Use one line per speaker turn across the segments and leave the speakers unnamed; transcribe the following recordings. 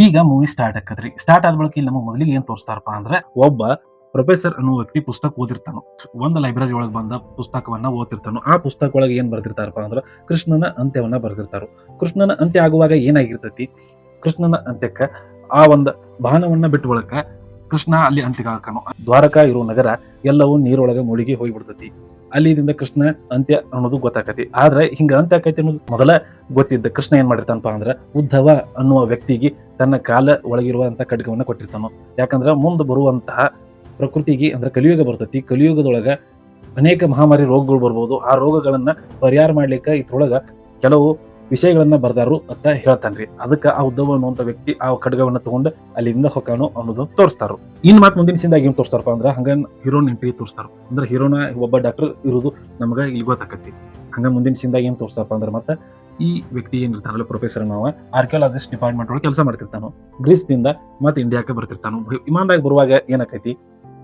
ಈಗ movie start ಆಕತ್ರಿ. Start ಆದ ಬಳಿಕ ಇಲ್ಲಿ ಮೊದಲಿಗೆ ಏನ್ ತೋರಿಸ್ತಾರಪ್ಪ ಅಂದ್ರೆ ಒಬ್ಬ ಪ್ರೊಫೆಸರ್ ಅನ್ನೋ ವ್ಯಕ್ತಿ ಪುಸ್ತಕ ಓದಿರ್ತಾನು. ಒಂದು ಲೈಬ್ರರಿ ಒಳಗೆ ಬಂದ ಪುಸ್ತಕವನ್ನ ಓದ್ತಿರ್ತಾನು. ಆ ಪುಸ್ತಕ ಒಳಗೆ ಏನ್ ಬರ್ದಿರ್ತಾರಪ್ಪ ಅಂದ್ರೆ ಕೃಷ್ಣನ ಅಂತ್ಯವನ್ನ ಬರ್ದಿರ್ತಾರ. ಕೃಷ್ಣನ ಅಂತ್ಯ ಆಗುವಾಗ ಏನಾಗಿರ್ತೈತಿ? ಕೃಷ್ಣನ ಅಂತ್ಯಕ್ಕ ಆ ಒಂದು ಬಾಣವನ್ನ ಬಿಟ್ಟು ಬಳಕ ಕೃಷ್ಣ ಅಲ್ಲಿ ಅಂತ್ಯ ಹಾಕನು ದ್ವಾರಕಾ ಇರೋ ನಗರ ಎಲ್ಲವೂ ನೀರೊಳಗೆ ಮುಳುಗಿ ಹೋಗ್ಬಿಡ್ತೈತಿ. ಅಲ್ಲಿದಿಂದ ಕೃಷ್ಣ ಅಂತ್ಯ ಅನ್ನೋದು ಗೊತ್ತಾಕತಿ. ಆದ್ರೆ ಹಿಂಗ ಅಂತ್ಯ ಆಕೈತಿ ಅನ್ನೋದು ಮೊದಲ ಗೊತ್ತಿದ್ದ ಕೃಷ್ಣ ಏನ್ ಮಾಡಿರ್ತಾನಪ್ಪ ಅಂದ್ರೆ ಉದ್ಧವ ಅನ್ನುವ ವ್ಯಕ್ತಿಗೆ ತನ್ನ ಕಾಲ ಒಳಗಿರುವಂತ ಖಡ್ಗವನ್ನ ಕೊಟ್ಟಿರ್ತಾನು. ಯಾಕಂದ್ರೆ ಮುಂದೆ ಬರುವಂತಹ ಪ್ರಕೃತಿಗೆ ಅಂದ್ರೆ ಕಲಿಯುಗ ಬರ್ತೈತಿ. ಕಲಿಯುಗದೊಳಗ ಅನೇಕ ಮಹಾಮಾರಿ ರೋಗಗಳು ಬರ್ಬೋದು. ಆ ರೋಗಗಳನ್ನ ಪರಿಹಾರ ಮಾಡ್ಲಿಕ್ಕೆ ಇದ್ರೊಳಗ ಕೆಲವು ವಿಷಯಗಳನ್ನ ಬರ್ದಾರು ಅಂತ ಹೇಳ್ತಾನ್ರಿ. ಅದಕ್ಕೆ ಆ ಉದ್ದವ ಅನ್ನುವಂತ ವ್ಯಕ್ತಿ ಆ ಖಡ್ಗವನ್ನ ತಗೊಂಡು ಅಲ್ಲಿಂದ ಹೊಕ್ಕಾನು ಅನ್ನೋದು ತೋರಿಸ್ತಾರು. ಇನ್ ಮಾತು ಮುಂದಿನ ಸಿಂದಾಗ ಏನ್ ತೋರಿಸ್ತಾರಪ್ಪ ಅಂದ್ರೆ ಹಂಗ ಹೀರೋನ್ ಎಂಟ್ರಿ ತೋರಿಸ್ತಾರ. ಅಂದ್ರೆ ಹೀರೋನ ಒಬ್ಬ ಡಾಕ್ಟರ್ ಇರೋದು ನಮಗ ಇಲ್ಲಿ ಗೊತ್ತಾಕತಿ ಹಂಗ ಮುಂದಿನ ಸಿಂದಾಗ ಏನ್ ತೋರಿಸ್ತಾರಪ್ಪ ಅಂದ್ರೆ ಮತ್ತೆ ಈ ವ್ಯಕ್ತಿ ಏನಿರ್ತಾನಲ್ಲ ಪ್ರೊಫೆಸರ್ ನಾವ ಆರ್ಕಿಯಾಲಜಿಸ್ಟ್ ಡಿಪಾರ್ಟ್ಮೆಂಟ್ ಒಳಗೆ ಕೆಲಸ ಮಾಡ್ತಿರ್ತಾನು. ಗ್ರೀಸ್ನಿಂದ ಮತ್ತೆ ಇಂಡಿಯಾಕ್ಕೆ ಬರ್ತಿರ್ತಾನು. ವಿಮಾನದಾಗ ಬರುವಾಗ ಏನಾಕೈತಿ?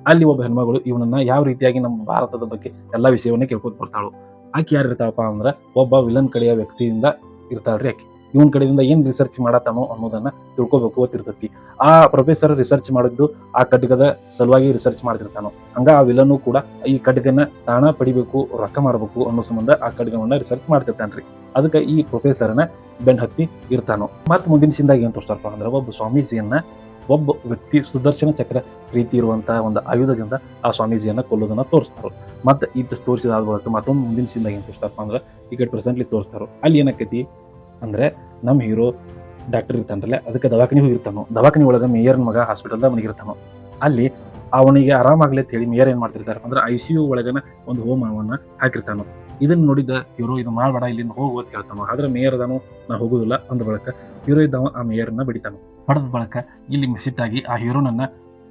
ಅಲ್ಲಿ ಒಬ್ಬ ಹೆಣ್ಮಗಳು ಇವನನ್ನ ಯಾವ ರೀತಿಯಾಗಿ ನಮ್ಮ ಭಾರತದ ಬಗ್ಗೆ ಎಲ್ಲಾ ವಿಷಯವನ್ನ ಕೇಳ್ಕೊತ ಬರ್ತಾಳು. ಆಕೆ ಯಾರು ಇರ್ತಾಳಪ್ಪ ಅಂದ್ರೆ ಒಬ್ಬ ವಿಲನ್ ಕಡೆಯ ವ್ಯಕ್ತಿಯಿಂದ ಇರ್ತಾಳ್ರಿ ಆಕೆ. ಇವನ್ ಕಡೆಯಿಂದ ಏನ್ ರಿಸರ್ಚ್ ಮಾಡತ್ತಾನೋ ಅನ್ನೋದನ್ನ ತಿಳ್ಕೊಬೇಕು ಗೊತ್ತಿರ್ತತಿ. ಆ ಪ್ರೊಫೆಸರ್ ರಿಸರ್ಚ್ ಮಾಡಿದ್ದು ಆ ಖಡ್ಗದ ಸಲುವಾಗಿ ರಿಸರ್ಚ್ ಮಾಡ್ತಿರ್ತಾನೋ. ಹಂಗ ಆ ವಿಲನು ಕೂಡ ಈ ಖಡ್ಗನ ತಾಣ ಪಡಿಬೇಕು, ರೊಕ್ಕ ಮಾಡಬೇಕು ಅನ್ನೋ ಸಂಬಂಧ ಆ ಖಡ್ಗವನ್ನ ರಿಸರ್ಚ್ ಮಾಡ್ತಿರ್ತಾನ್ರಿ. ಅದಕ್ಕೆ ಈ ಪ್ರೊಫೆಸರ್ನ ಬೆನ್ ಹತ್ತಿ ಇರ್ತಾನೋ. ಮತ್ ಮುಂದಿನ ಸಿಂದಾಗಿ ಏನ್ ತೋರಿಸ್ತಾರಪ್ಪ ಅಂದ್ರೆ ಒಬ್ಬ ಸ್ವಾಮೀಜಿಯನ್ನ ಒಬ್ಬ ವ್ಯಕ್ತಿ ಸುದರ್ಶನ ಚಕ್ರ ರೀತಿ ಇರುವಂತಹ ಒಂದು ಆಯುಧದಿಂದ ಆ ಸ್ವಾಮೀಜಿಯನ್ನ ಕೊಲ್ಲೋದನ್ನ ತೋರಿಸ್ತಾರೋ. ಮತ್ತೆ ಇದು ತೋರಿಸಿದ ಮತ್ತೊಂದು ಮುಂದಿನ ಸೀನ್ದಾಗ ಏನ್ ತೋರಿಸ್ತಾರಪ್ಪ ಅಂದ್ರೆ ಈಗ ಪ್ರೆಸೆಂಟ್ಲಿ ತೋರಿಸ್ತಾರೆ. ಅಲ್ಲಿ ಏನಾಕೈತಿ ಅಂದ್ರೆ ನಮ್ಮ ಹೀರೋ ಡಾಕ್ಟರ್ ಇರ್ತಾನಲ್ಲ ಅದಕ್ಕೆ ದವಾಖಾನೆ ಹೋಗಿರ್ತಾನೋ ದವಾಖಾನೆ ಒಳಗ ಮೇಯರ್ನ ಮಗ ಹಾಸ್ಪಿಟಲ್ದಾಗ ಮನಗಿರ್ತಾನೋ. ಅಲ್ಲಿ ಅವನಿಗೆ ಆರಾಮಾಗ್ಲಿ ಅಂತ ಹೇಳಿ ಮೇಯರ್ ಏನ್ ಮಾಡ್ತಿರ್ತಾರೆ ಅಂದ್ರೆ ಐ ಸಿ ಯು ಒಳಗನ ಒಂದು ಹೋಮವನ್ನ ಹಾಕಿರ್ತಾನೋ. ಇದನ್ನ ನೋಡಿದ ಇವರು, ಇದು ಮಾಡಬೇಡ ಇಲ್ಲಿಂದ ಹೋಗು ಅಂತ ಹೇಳ್ತಾನೆ ಆದ್ರೆ ಮೇಯರ್ ಅದಾನು, ನಾ ಹೋಗುದಿಲ್ಲ ಅಂದ ಬಳಕ ಹೀರೋ ಇದ್ದವ ಆ ಮೇಯರ್ನ ಬಿಡಿತಾನ. ಹೊಡೆದ ಬಳಕ ಇಲ್ಲಿ ಸಿಟ್ಟಾಗಿ ಆ ಹೀರೋನನ್ನ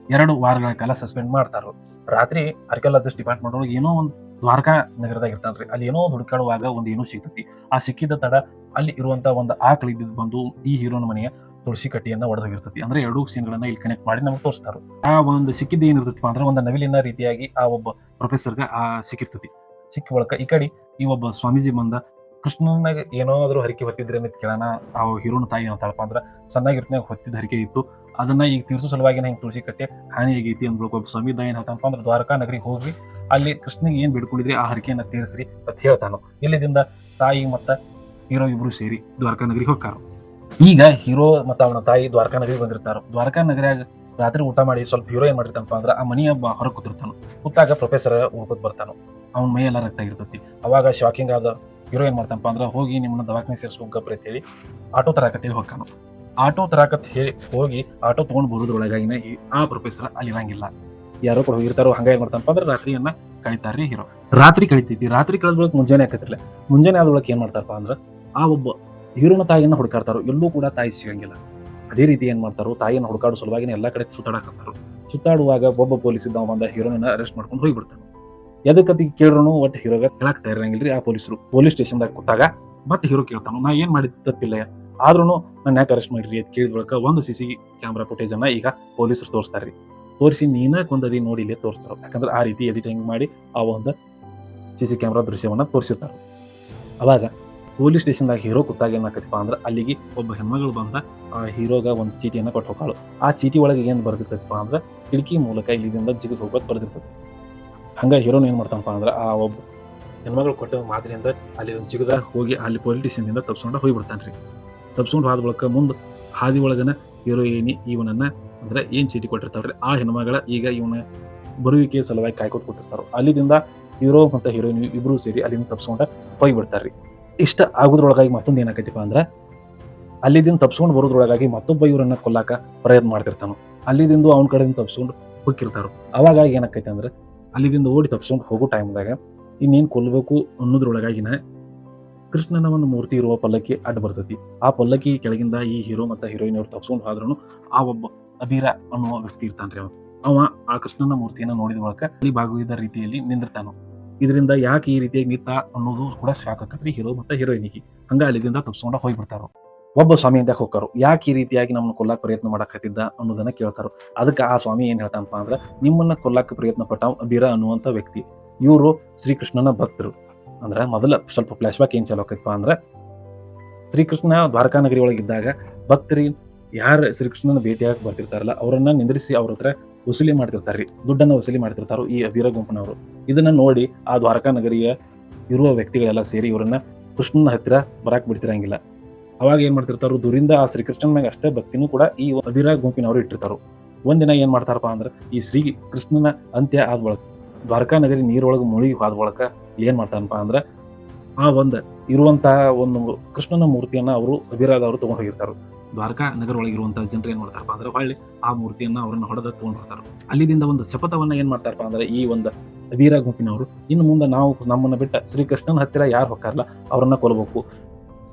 ಎರಡು ವಾರಗಳ ಕಾಲ ಸಸ್ಪೆಂಡ್ ಮಾಡ್ತಾರೋ. ರಾತ್ರಿ ಆರ್ಕಿಯಾಲಜಿಸ್ಟ್ ಡಿಪಾರ್ಟ್ಮೆಂಟ್ ಒಳಗೆ ಏನೋ ಒಂದು ದ್ವಾರಕಾ ನಗರದಾಗ ಇರ್ತಾನ್ರಿ. ಅಲ್ಲಿ ಏನೋ ಒಂದು ಹುಡುಕಾಡುವಾಗ ಒಂದು ಏನೋ ಸಿಗ್ತತಿ. ಆ ಸಿಕ್ಕಿದ ತಡ ಅಲ್ಲಿ ಇರುವಂತ ಒಂದು ಆಕಳ ಬಂದು ಈ ಹೀರೋನ ಮನೆಯ ತುಳಸಿ ಕಟ್ಟಿಯನ್ನ ಒಡೆದೋಗಿರ್ತತಿ. ಅಂದ್ರೆ ಎರಡು ಸೀನ್ಗಳನ್ನ ಇಲ್ಲಿ ಕನೆಕ್ಟ್ ಮಾಡಿ ನಮ್ಗೆ ತೋರಿಸ್ತಾರ. ಆ ಒಂದು ಸಿಕ್ಕಿದ್ದು ಏನಿರ್ತೈತಿ ಅಂದ್ರೆ ಒಂದು ನವಿಲಿನ ರೀತಿಯಾಗಿ ಆ ಒಬ್ಬ ಪ್ರೊಫೆಸರ್ಗೆ ಆ ಸಿಕ್ಕಿರ್ತೈತಿ. ಸಿಕ್ಕ ಬಳಕ. ಈ ಕಡೆ ಈ ಒಬ್ಬ ಸ್ವಾಮೀಜಿ ಬಂದ ಕೃಷ್ಣನಾಗ ಆದರೂ ಹರಿಕೆ ಹೊತ್ತಿದ್ರೆ ಅಂತ ಕೇಳೋಣ ಆ ಹೀರೋನ ತಾಯಿ ಏನಂತಾಳಪ್ಪ ಅಂದ್ರೆ ಸಣ್ಣಾಗಿರ್ತನಾಗ ಹೊತ್ತಿದ ಹರಿಕೆ ಇತ್ತು. ಅದನ್ನ ಈಗ ತೀರ್ಸೋ ಸಲುವಾಗಿ ಹಿಂಗೆ ತುಳಸಿ ಕಟ್ಟೆ, ಹಾನಿ ಆಗೈತಿ ಅಂದ್ಬೇಕು ಒಬ್ಬ ಸ್ವಾಮಿ ಏನು ಹೇಳ್ತಾನಪ್ಪ ಅಂದ್ರೆ ದ್ವಾರಕಾ ನಗರಿಗೆ ಹೋಗಿ ಅಲ್ಲಿ ಕೃಷ್ಣನಿಗೆ ಏನು ಬಿಡ್ಕೊಂಡಿದ್ರಿ ಆ ಹರಿಕೆಯನ್ನ ತೀರಿಸ್ರಿ ಅಂತ ಹೇಳ್ತಾನು. ಇಲ್ಲಿದಿಂದ ತಾಯಿ ಮತ್ತು ಹೀರೋ ಇಬ್ರು ಸೇರಿ ದ್ವಾರಕಾ ನಗರಿಗೆ ಹೋಗ್ತಾರ. ಈಗ ಹೀರೋ ಮತ್ತು ಅವನ ತಾಯಿ ದ್ವಾರಕಾ ನಗರಿಗೆ ಬಂದಿರ್ತಾರ. ದ್ವಾರಕಾ ನಗರಿಯಾಗ ರಾತ್ರಿ ಊಟ ಮಾಡಿ ಸ್ವಲ್ಪ ಹೀರೋ ಏನ್ ಮಾಡಿರ್ತಾನಪ್ಪ ಅಂದ್ರೆ ಆ ಮನೆಯ ಹೊರಗೆ ಕೂತಿರ್ತಾನ ಕೂತಾಗ ಪ್ರೊಫೆಸರ್ ಉಳ್ಕೊತ್ ಬರ್ತಾನ. ಅವ್ನ ಮೈ ಎಲ್ಲ ರಕ್ತ ಇರ್ತೈತಿ. ಅವಾಗ ಶಾಕಿಂಗ್ ಆದ ಹೀರೋ ಏನ್ ಮಾಡ್ತಾನಪ್ಪ ಅಂದ್ರೆ ಹೋಗಿ ನಿಮ್ಮನ್ನ ದವಾಖಾನೆ ಅಂತ ಹೇಳಿ ಆಟೋ ತರಾಕತ್ತೇಳಿ ಹೋಗ್ತಾನ. ಆಟೋ ತರಾಕತ್ ಹೇಳಿ ಹೋಗಿ ಆಟೋ ತಗೊಂಡ್ ಬರೋದ್ರೊಳಗಾಗಿನ ಆ ಪ್ರೊಫೆಸರ್ ಅಲ್ಲಿ ಇರಂಗಿಲ್ಲ ಯಾರೋ ಕೂಡ ಹೋಗಿರ್ತಾರೋ ಹಂಗ ಏನ್ ಮಾಡ್ತಾನಪ್ಪ ಅಂದ್ರೆ ರಾತ್ರಿಯನ್ನ ಕಳಿತಾರ್ರಿ ಹೀರೋ ರಾತ್ರಿ ಕಳಿತೈತಿ. ರಾತ್ರಿ ಕಳೆದ ಬಳಿಕ ಮುಂಜಾನೆ ಆಕತಿರ್ಲ ಮುಂಜಾನೆ ಆದೊಳಗೆ ಏನ್ ಮಾಡ್ತಾರಪ್ಪ ಅಂದ್ರೆ ಆ ಒಬ್ಬ ಹೀರೋನ ತಾಯಿಯನ್ನ ಹುಡುಕಾಡ್ತಾರೋ ಎಲ್ಲೂ ಕೂಡ ತಾಯಿ ಸಿಗಂಗಿಲ್ಲ. ಅದೇ ರೀತಿ ಏನು ಮಾಡ್ತಾರೋ, ತಾಯಿಯನ್ನು ಹುಡುಕಾಡೋ ಸಲುವಾಗಿ ಎಲ್ಲ ಕಡೆ ಸುತ್ತಾಡಕತ್ತಾರು. ಸುತ್ತಾಡುವಾಗ ಒಬ್ಬ ಪೊಲೀಸ್ ಇದ್ದವ ಬಂದ ಹೀರೋನ ಅರೆಸ್ಟ್ ಮಾಡ್ಕೊಂಡು ಹೋಗಿಬಿಡ್ತಾನೆ. ಎದಕ್ಕತಿ ಕೇಳ್ರು ಒಟ್ಟು ಹೀರೋಗ ಹೇಳಕ್ ತಯಾರಿರಂಗಿಲ್ರಿ ಆ ಪೊಲೀಸರು ಪೊಲೀಸ್ ಸ್ಟೇಷನ್ದಾಗ ಕೊಟ್ಟಾಗ ಮತ್ತೆ ಹೀರೋ ಕೇಳ್ತಾನು, ನಾ ಏನ್ ಮಾಡಿದ ತಪ್ಪಿಲ್ಲ ಆದ್ರೂ ನನ್ನ ಯಾಕೆ ಅರೆಸ್ಟ್ ಮಾಡಿರಿ ಅಂತ ಕೇಳಿದ ಒಂದು ಸಿ ಸಿ ಕ್ಯಾಮ್ರಾ ಫುಟೇಜ್ ಅನ್ನ ಈಗ ಪೊಲೀಸರು ತೋರಿಸ್ತಾರ್ರಿ. ತೋರಿಸಿ ನೀನ ಕೊಂದದಿ ನೋಡಿ ಇಲ್ಲೇ ತೋರಿಸ್ತಾರೆ. ಯಾಕಂದ್ರೆ ಆ ರೀತಿ ಎಡಿಟಿಂಗ್ ಮಾಡಿ ಆ ಒಂದು ಸಿ ಸಿ ಕ್ಯಾಮ್ರಾ ದೃಶ್ಯವನ್ನ ತೋರಿಸಿರ್ತಾರೆ. ಅವಾಗ ಪೊಲೀಸ್ ಸ್ಟೇಷನ್ದಾಗ ಹೀರೋ ಕೂತಾಗ ಏನಾಕತಿಪ್ಪ ಅಂದ್ರೆ ಅಲ್ಲಿಗೆ ಒಬ್ಬ ಹೆಣ್ಮಗಳು ಬಂದ, ಆ ಹೀರೋಗ ಒಂದು ಚೀಟಿಯನ್ನು ಕೊಟ್ಟು ಹೋಗಾಳು ಆ ಚೀಟಿ ಒಳಗೆ ಏನು ಬರ್ದಿರ್ತೈತಪ್ಪ ಅಂದ್ರೆ ಕಿಟಕಿ ಮೂಲಕ ಇಲ್ಲಿಂದ ಜಿಗಿದು ಹೋಗೋದು ಬರ್ದಿರ್ತದೆ ಹಂಗೆ ಹೀರೋನ್ ಏನು ಮಾಡ್ತಾನಪ್ಪ ಅಂದ್ರೆ ಆ ಒಬ್ಬ ಹೆಣ್ಮಗಳು ಕೊಟ್ಟ ಮಾದರಿಯಿಂದ ಅಲ್ಲಿ ಒಂದು ಜಿಗದ ಹೋಗಿ ಅಲ್ಲಿ ಪೊಲಿಟಿಷಿಯನ್ನಿಂದ ತಪ್ಸ್ಕೊಂಡು ಹೋಗ್ಬಿಡ್ತಾನ್ರಿ. ತಪ್ಸ್ಕೊಂಡು ಹೋದ ಬಳಕ ಮುಂದೆ ಹಾದಿ ಒಳಗನ ಹೀರೋಯಿನಿ ಇವನನ್ನ ಅಂದ್ರೆ ಏನು ಚೀಟಿ ಕೊಟ್ಟಿರ್ತಾವ್ರಿ ಆ ಹೆಣ್ಮಗಳ ಈಗ ಇವನ ಬರುವಿಕೆ ಸಲುವಾಗಿ ಕಾಯ್ಕೊಟ್ಟು ಕೂತಿರ್ತಾರ ಅಲ್ಲಿಂದ ಹೀರೋ ಮತ್ತು ಹೀರೋಯಿನ್ ಇಬ್ರು ಸೇರಿ ಅಲ್ಲಿಂದ ತಪ್ಸ್ಕೊಂಡ ಹೋಗ್ಬಿಡ್ತಾರ್ರಿ. ಇಷ್ಟ ಆಗೋದ್ರೊಳಗಾಗಿ ಮತ್ತೊಂದು ಏನಾಕೈತಿಪ್ಪ ಅಂದ್ರೆ, ಅಲ್ಲಿದಿಂದ ತಪ್ಸ್ಕೊಂಡು ಬರೋದ್ರೊಳಗಾಗಿ ಮತ್ತೊಬ್ಬ ಇವರನ್ನ ಕೊಲ್ಲಾಕ ಪ್ರಯತ್ನ ಮಾಡ್ತಿರ್ತಾನು. ಅಲ್ಲಿದಿಂದ ಅವನ ಕಡೆಯಿಂದ ತಪ್ಸ್ಕೊಂಡು ಹೋಗಿರ್ತಾರು ಅವಾಗ ಏನಾಕೈತೆ ಅಂದ್ರೆ, ಅಲ್ಲಿದಿಂದ ಓಡಿ ತಪ್ಸ್ಕೊಂಡು ಹೋಗೋ ಟೈಮ್ದಾಗ ಇನ್ನೇನು ಕೊಲ್ಲಬೇಕು ಅನ್ನೋದ್ರೊಳಗಾಗಿನ ಕೃಷ್ಣನ ಒಂದು ಮೂರ್ತಿ ಇರುವ ಪಲ್ಲಕ್ಕಿ ಅಡ್ಡ ಬರ್ತೈತಿ. ಆ ಪಲ್ಲಕ್ಕಿ ಕೆಳಗಿಂದ ಈ ಹೀರೋ ಮತ್ತು ಹೀರೋಯಿನ್ ಅವ್ರು ತಪ್ಸ್ಕೊಂಡು ಹೋದ್ರೂ ಆ ಒಬ್ಬ ಅಬೀರ ಅನ್ನುವ ವ್ಯಕ್ತಿ ಇರ್ತಾನ್ರಿ ಅವ. ಅವ ಆ ಕೃಷ್ಣನ ಮೂರ್ತಿಯನ್ನ ನೋಡಿದ ಬಳಿಕ ಅಲ್ಲಿ ಭಾಗವಹಿದ ರೀತಿಯಲ್ಲಿ ನಿಂದಿರ್ತಾನು. ಇದರಿಂದ ಯಾಕೆ ಈ ರೀತಿಯಾಗಿ ನಿಂತ ಅನ್ನೋದು ಕೂಡ ಶಾಕ್ ಆಕತ್ರಿ ಹೀರೋ ಮತ್ತು ಹೀರೋಯಿನಿಗೆ ಹಂಗ ಅಲ್ಲಿದಿಂದ ತಪ್ಸ್ಕೊಂಡ ಹೋಗ್ಬಿಡ್ತಾರೋ. ಒಬ್ಬ ಸ್ವಾಮಿ ಅಂತ ಹೋಗ್ತಾರೋ, ಯಾಕೆ ಈ ರೀತಿಯಾಗಿ ನಮ್ಮನ್ನು ಕೊಲ್ಲಕ್ಕೆ ಪ್ರಯತ್ನ ಮಾಡಕತ್ತಿದ್ದ ಅನ್ನೋದನ್ನ ಕೇಳ್ತಾರೋ. ಅದಕ್ಕೆ ಆ ಸ್ವಾಮಿ ಏನು ಹೇಳ್ತಾನಪ್ಪ ಅಂದ್ರೆ, ನಿಮ್ಮನ್ನ ಕೊಲ್ಲಕ್ಕೆ ಪ್ರಯತ್ನ ಪಟ್ಟ ಬೀರ ಅನ್ನುವಂಥ ವ್ಯಕ್ತಿ, ಇವರು ಶ್ರೀಕೃಷ್ಣನ ಭಕ್ತರು. ಅಂದ್ರೆ ಮೊದಲ ಸ್ವಲ್ಪ ಫ್ಲಾಶ್ ಬ್ಯಾಕ್ ಏನ್ ಚಾಲು ಆಕೈತಪ್ಪ ಅಂದ್ರೆ, ಶ್ರೀಕೃಷ್ಣ ದ್ವಾರಕಾ ನಗರಿ ಒಳಗಿದ್ದಾಗ ಭಕ್ತರಿ ಯಾರು ಶ್ರೀಕೃಷ್ಣನ ಭೇಟಿಯಾಗಿ ಬರ್ತಿರ್ತಾರಲ್ಲ, ಅವರನ್ನ ನಿಂದ್ರಿಸಿ ಅವ್ರ ಹತ್ರ ವಸೂಲಿ ಮಾಡ್ತಿರ್ತಾರ್ರಿ, ದುಡ್ಡನ್ನು ವಸೂಲಿ ಮಾಡ್ತಿರ್ತಾರೋ ಈ ಅಬೀರ ಗುಂಪನವರು. ಇದನ್ನ ನೋಡಿ ಆ ದ್ವಾರಕಾ ನಗರಿಯ ಇರುವ ವ್ಯಕ್ತಿಗಳೆಲ್ಲ ಸೇರಿ ಇವರನ್ನ ಕೃಷ್ಣನ ಹತ್ತಿರ ಬರಾಕ್ ಬಿಡ್ತಿರಂಗಿಲ್ಲ. ಅವಾಗ ಏನ್ ಮಾಡ್ತಿರ್ತಾರೋ, ದೂರಿಂದ ಆ ಶ್ರೀಕೃಷ್ಣನ ಮ್ಯಾಗ ಅಷ್ಟೇ ಭಕ್ತಿನೂ ಕೂಡ ಈ ಅಬೀರ ಗುಂಪಿನವರು ಇಟ್ಟಿರ್ತಾರೋ. ಒಂದಿನ ಏನ್ ಮಾಡ್ತಾರಪ್ಪ ಅಂದ್ರೆ, ಈ ಶ್ರೀ ಕೃಷ್ಣನ ಅಂತ್ಯ ಆದ ಬಳಕ ದ್ವಾರಕಾ ನಗರಿ ನೀರೊಳಗೆ ಮುಳುಗಿ ಆದ ಬಳಕ ಏನ್ ಮಾಡ್ತಾರಪ್ಪ ಅಂದ್ರೆ, ಆ ಒಂದು ಇರುವಂತಹ ಒಂದು ಕೃಷ್ಣನ ಮೂರ್ತಿಯನ್ನ ಅವರು ಅಭಿರಾದವರು ತಗೊಂಡು ಹೋಗಿರ್ತಾರ. ದ್ವಾರಕಾ ನಗರ ಒಳಗಿರುವಂತಹ ಜನರು ಏನ್ ಮಾಡ್ತಾರಪ್ಪ ಅಂದ್ರೆ ಹೊಳ್ಳಿ ಆ ಮೂರ್ತಿಯನ್ನ ಅವರನ್ನ ಹೊಡೆದ ತಗೊಂಡು ಹೋಗ್ತಾರೆ ಅಲ್ಲಿದಿಂದ ಒಂದು ಶಪಥವನ್ನ ಏನ್ ಮಾಡ್ತಾರಪ್ಪ ಅಂದ್ರೆ ಈ ಒಂದು ವೀರ ಗುಂಪಿನವರು ಇನ್ನು ಮುಂದೆ ನಾವು ನಮ್ಮನ್ನ ಬಿಟ್ಟ ಶ್ರೀಕೃಷ್ಣನ ಹತ್ತಿರ ಯಾರು ಹೊಕ್ಕಾರಲ್ಲ ಅವರನ್ನ ಕೊಲ್ಲಬೇಕು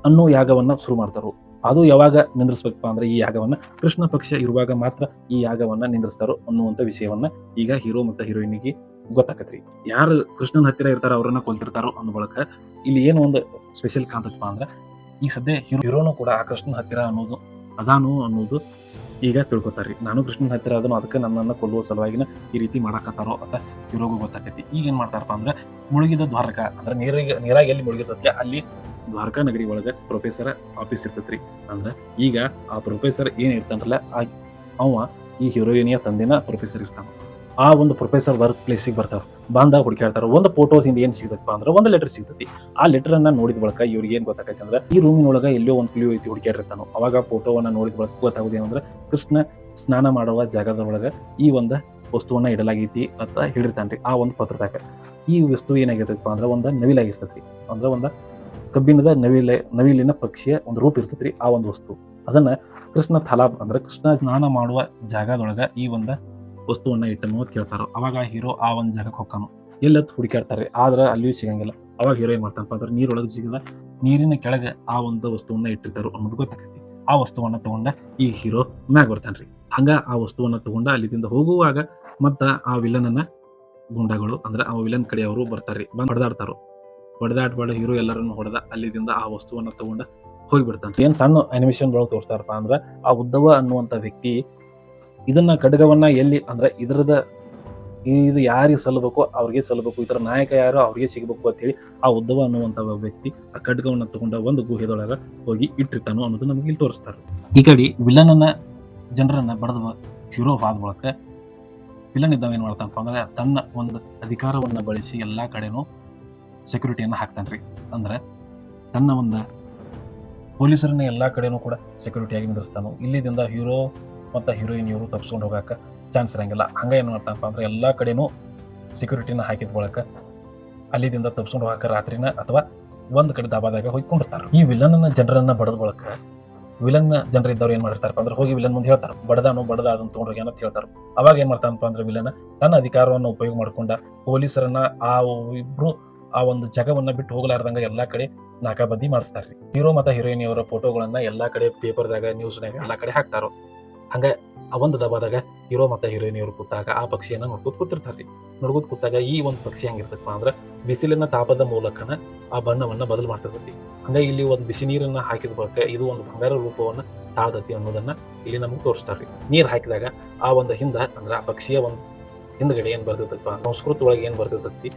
ಅನ್ನೋ ಯಾಗವನ್ನ ಶುರು ಮಾಡ್ತಾರೋ. ಅದು ಯಾವಾಗ ನಿಂದ್ರಿಸ್ಬೇಕಪ್ಪ ಅಂದ್ರೆ ಈ ಯಾಗವನ್ನ ಕೃಷ್ಣ ಪಕ್ಷ ಇರುವಾಗ ಮಾತ್ರ ಈ ಯಾಗವನ್ನ ನಿಂದ್ರಿಸ್ತಾರೋ ಅನ್ನುವಂಥ ವಿಷಯವನ್ನ ಈಗ ಹೀರೋ ಮತ್ತು ಹೀರೋಯಿನಿಗೆ ಗೊತ್ತಾಕತ್ರಿ. ಯಾರು ಕೃಷ್ಣನ ಹತ್ತಿರ ಇರ್ತಾರ ಅವ್ರನ್ನ ಕೊಲ್ತಿರ್ತಾರೋ ಅನ್ನೋ ಬಳಕ ಇಲ್ಲಿ ಏನು ಒಂದು ಸ್ಪೆಷಲ್ ಕಾಣ್ತಪ್ಪ ಅಂದ್ರೆ ಈಗ ಸದ್ಯ ಹೀರೋ ಹೀರೋನು ಕೂಡ ಆ ಕೃಷ್ಣನ ಹತ್ತಿರ ಅನ್ನೋದು ಅದಾನು ಅನ್ನೋದು ಈಗ ತಿಳ್ಕೊತಾರ್ರಿ ನಾನು ಕೃಷ್ಣನ ಹತ್ತಿರ ಅದನ್ನು ಅದಕ್ಕೆ ನನ್ನನ್ನು ಕೊಲ್ಲುವ ಸಲುವಾಗಿನ ಈ ರೀತಿ ಮಾಡಾಕತ್ತಾರೋ ಅಂತ ಹೀರೋಗೂ ಗೊತ್ತಾಕೈತಿ. ಈಗ ಏನು ಮಾಡ್ತಾರಪ್ಪ ಅಂದ್ರೆ ಮುಳುಗಿದ ದ್ವಾರಕ, ಅಂದ್ರೆ ನೀರಿಗೆ ನೀರಾಗಿ ಎಲ್ಲಿ ಮುಳುಗಿರ್ತೈತಿ ಅಲ್ಲಿ ದ್ವಾರಕಾ ನಗರಿ ಒಳಗೆ ಪ್ರೊಫೆಸರ್ ಆಫೀಸ್ ಇರ್ತೈತ್ರಿ. ಅಂದ್ರೆ ಈಗ ಆ ಪ್ರೊಫೆಸರ್ ಏನು ಇರ್ತಾನಲ್ಲ, ಆ ಅವ ಈ ಹೀರೋಯಿನಿಯ ತಂದೆನ ಪ್ರೊಫೆಸರ್ ಇರ್ತಾನ. ಆ ಒಂದು ಪ್ರೊಫೆಸರ್ ವರ್ಕ್ ಪ್ಲೇಸಿಗೆ ಬರ್ತಾರೆ. ಬಂದಾಗ ಹೇಳ್ತಾರೆ, ಒಂದು ಫೋಟೋಸ್ ಇಂದ ಏನು ಸಿಗ್ತೈತಪ್ಪ? ಅಂದ್ರೆ ಒಂದು ಲೆಟರ್ ಸಿಗ್ತೈತಿ. ಆ ಲೆಟರ್ ಅನ್ನ ನೋಡಿದ ಬಳಿಕ ಇವ್ರಿಗೆ ಏನು ಗೊತ್ತಾಗೈತೆ ಅಂದ್ರೆ, ಈ ರೂಮಿನೊಳಗ ಎಲ್ಲೋ ಒಂದು ಕ್ಲೂ ಐತಿ ಹುಡುಕಾಡಿರ್ತಾನೋ ಅವಾಗ ಫೋಟೋವನ್ನ ನೋಡಿದ ಬಳಿಕ ಗೊತ್ತಾಗುದು ಏನಂದ್ರೆ, ಕೃಷ್ಣ ಸ್ನಾನ ಮಾಡುವ ಜಾಗದ ಒಳಗ ಈ ಒಂದು ವಸ್ತುವನ್ನ ಇಡಲಾಗೈತಿ ಅಂತ ಹೇಳಿರ್ತಾನ್ರಿ ಆ ಒಂದು ಪತ್ರದಾಗ. ಈ ವಸ್ತು ಏನಾಗಿರ್ತೈತಪ್ಪ ಅಂದ್ರೆ ಒಂದು ನವಿಲಾಗಿರ್ತೈತಿ ಅಂದ್ರೆ ಒಂದು ಕಬ್ಬಿಣದ ನವಿಲೆ, ನವಿಲಿನ ಪಕ್ಷಿಯ ಒಂದು ರೂಪ ಇರ್ತೈತ್ರಿ ಆ ಒಂದು ವಸ್ತು. ಅದನ್ನ ಕೃಷ್ಣ ಥಲಾಬ್ ಅಂದ್ರೆ ಕೃಷ್ಣ ಸ್ನಾನ ಮಾಡುವ ಜಾಗದೊಳಗ ಈ ಒಂದು ವಸ್ತುವನ್ನ ಇಟ್ಟನು ಅಂತ ಹೇಳ್ತಾರೋ, ಅವಾಗ ಹೀರೋ ಆ ಒಂದು ಜಾಗಕ್ಕೆ ಹೋಗ್ತಾನು. ಎಲ್ಲತ್ತು ಹುಡುಕಾಡ್ತಾರೆ ಆದ್ರೆ ಅಲ್ಲಿಯೂ ಸಿಗಂಗಿಲ್ಲ. ಅವಾಗ ಹೀರೋ ಏನ್ ಮಾಡ್ತಾನಪ್ಪ ಅಂದ್ರೆ, ನೀರೊಳಗೆ ಸಿಗದ ನೀರಿನ ಕೆಳಗೆ ಆ ಒಂದು ವಸ್ತುವನ್ನ ಇಟ್ಟಿರ್ತಾರೋ ಅನ್ನೋದು ಗೊತ್ತಾಗೈತಿ ಆ ವಸ್ತುವನ್ನ ತಗೊಂಡ ಈ ಹೀರೋ ಮ್ಯಾಗ ಬರ್ತಾನ್ರಿ. ಹಂಗ ಆ ವಸ್ತುವನ್ನ ತಗೊಂಡ ಅಲ್ಲಿದಿಂದ ಹೋಗುವಾಗ ಮತ್ತ ಆ ವಿಲನನ್ನ ಗುಂಡಗಳು, ಅಂದ್ರೆ ಆ ವಿಲನ್ ಕಡೆ ಅವರು ಬರ್ತಾರ್ರಿ, ಬಂದು ಹೊಡೆದಾಡ್ತಾರೋ. ಹೊಡೆದಾಡ್ಬೇಡ ಹೀರೋ ಎಲ್ಲರನ್ನು ಹೊಡೆದ ಅಲ್ಲಿದಿಂದ ಆ ವಸ್ತುವನ್ನ ತಗೊಂಡ ಹೋಗಿಬಿಡ್ತಾನೆ ಏನ್ ಸಣ್ಣ ಅನಿಮೇಷನ್ ಒಳಗೆ ತೋರಿಸ್ತಾರಪ್ಪ ಅಂದ್ರೆ, ಆ ಉದ್ದವ ಅನ್ನುವಂತ ವ್ಯಕ್ತಿ ಇದನ್ನ ಖಡ್ಗವನ್ನ ಎಲ್ಲಿ ಅಂದ್ರೆ ಇದರದ ಇದು ಯಾರಿಗೆ ಸಲ್ಲಬೇಕು ಅವ್ರಿಗೆ ಸಲ್ಲಬೇಕು. ಇದರ ನಾಯಕ ಯಾರು ಅವ್ರಿಗೆ ಸಿಗಬೇಕು ಅಂತ ಹೇಳಿ ಆ ಉದ್ದವ ಅನ್ನುವಂತ ವ್ಯಕ್ತಿ ಆ ಖಡ್ಗವನ್ನ ತಗೊಂಡ ಒಂದು ಗುಹೆದೊಳಗ ಹೋಗಿ ಇಟ್ಟಿರ್ತಾನೋ ಅನ್ನೋದು ನಮಗೆ ಇಲ್ಲಿ ತೋರಿಸ್ತಾರೆ. ಈ ಕಡೆ ವಿಲನನ್ನ ಜನರನ್ನ ಬಡದ ಹೀರೋ ಆದ ಬಳಕ ವಿಲನ್ ಇದ್ದಾವ ಏನ್ ಮಾಡ್ತಾನಪ್ಪ ಅಂದ್ರೆ ತನ್ನ ಒಂದು ಅಧಿಕಾರವನ್ನ ಬಳಸಿ ಎಲ್ಲಾ ಕಡೆನೂ ಸೆಕ್ಯೂರಿಟಿಯನ್ನ ಹಾಕ್ತಾನ್ರಿ. ಅಂದ್ರೆ ತನ್ನ ಒಂದು ಪೊಲೀಸರನ್ನ ಎಲ್ಲಾ ಕಡೆನೂ ಕೂಡ ಸೆಕ್ಯೂರಿಟಿಯಾಗಿ ನಿಂದಿರ್ಸ್ತಾನು. ಇಲ್ಲಿದಿಂದ ಹೀರೋ ಮತ್ತು ಹೀರೋಯಿನ್ ಇವರು ತಪ್ಸ್ಕೊಂಡು ಹೋಗಕ್ಕೆ ಚಾನ್ಸ್ ಇರಂಗಿಲ್ಲ. ಹಂಗೆ ಏನು ಮಾಡ್ತಾನಪ್ಪ ಅಂದ್ರೆ ಎಲ್ಲಾ ಕಡೆನೂ ಸೆಕ್ಯೂರಿಟಿನ ಹಾಕಿದ ಬಳಕ ಅಲ್ಲಿದಿಂದ ತಪ್ಸ್ಕೊಂಡು ಹೋಗಕ್ಕೆ ರಾತ್ರಿನ ಅಥವಾ ಒಂದು ಕಡೆ ದಾಬಾದಾಗ ಹೋಗ್ಕೊಂಡಿರ್ತಾರೆ ಈ ವಿಲನ್ನ ಜನರನ್ನ ಬಡದ ಬಳಕ ವಿಲನ್ ಜನರು ಇದ್ದವ್ರು ಏನ್ ಮಾಡಿರ್ತಾರಪ್ಪ ಅಂದ್ರೆ ಹೋಗಿ ವಿಲನ್ ಮುಂದೆ ಹೇಳ್ತಾರೆ. ಬಡದಾನು ಬಡದ ಅದನ್ನ ತಗೊಂಡು ಹೋಗಿ ಅಂತ ಹೇಳ್ತಾರೆ. ಅವಾಗ ಏನ್ ಮಾಡ್ತಾನಪ್ಪ ಅಂದ್ರೆ ವಿಲನ್ ತನ್ನ ಅಧಿಕಾರವನ್ನು ಉಪಯೋಗ ಮಾಡ್ಕೊಂಡ ಪೊಲೀಸರನ್ನ ಆ ಇಬ್ರು ಆ ಒಂದು ಜಗವನ್ನ ಬಿಟ್ಟು ಹೋಗಲಾರ್ದಂಗ ಎಲ್ಲಾ ಕಡೆ ನಾಕಾಬಂದಿ ಮಾಡಿಸ್ತಾರ್ರಿ. ಹೀರೋ ಮತ್ತು ಹೀರೋಯಿನ್ ಅವರ ಫೋಟೋಗಳನ್ನ ಎಲ್ಲಾ ಕಡೆ ಪೇಪರ್ದಾಗ ನ್ಯೂಸ್ನಾಗ ಎಲ್ಲಾ ಕಡೆ ಹಾಕ್ತಾರೋ. ಹಂಗ ಆ ಒಂದು ದಬಾದಾಗ ಹೀರೋ ಮತ್ತು ಹೀರೋಯಿನ್ ಇವರು ಕೂತಾಗ ಆ ಪಕ್ಷಿಯನ್ನ ನೋಡ್ಕೊತ ಕೂತಿರ್ತಾರ್ರಿ ನೋಡ್ಕೊತ ಕೂತಾಗ ಈ ಒಂದು ಪಕ್ಷಿ ಹೆಂಗಿರ್ತಪ್ಪ ಅಂದ್ರೆ ಬಿಸಿಲಿನ ತಾಪದ ಮೂಲಕನ ಆ ಬಣ್ಣವನ್ನ ಬದಲು ಮಾಡ್ತಿರ್ತೈತಿ ಹಂಗೆ ಇಲ್ಲಿ ಒಂದು ಬಿಸಿ ನೀರನ್ನ ಹಾಕಿದ ಬಳಿಕ ಇದು ಒಂದು ಬಂಗಾರ ರೂಪವನ್ನ ತಾಳ್ದತಿ ಅನ್ನೋದನ್ನ ಇಲ್ಲಿ ನಮಗೆ ತೋರಿಸ್ತಾರ್ರಿ. ನೀರು ಹಾಕಿದಾಗ ಆ ಒಂದು ಹಿಂದ ಅಂದ್ರೆ ಆ ಪಕ್ಷಿಯ ಒಂದು ಹಿಂದ್ಗಡೆ ಏನು ಬರ್ತಿರ್ತಪ್ಪ ಸಂಸ್ಕೃತ ಒಳಗೆ ಏನು ಬರ್ತಿರ್ತೈತಿ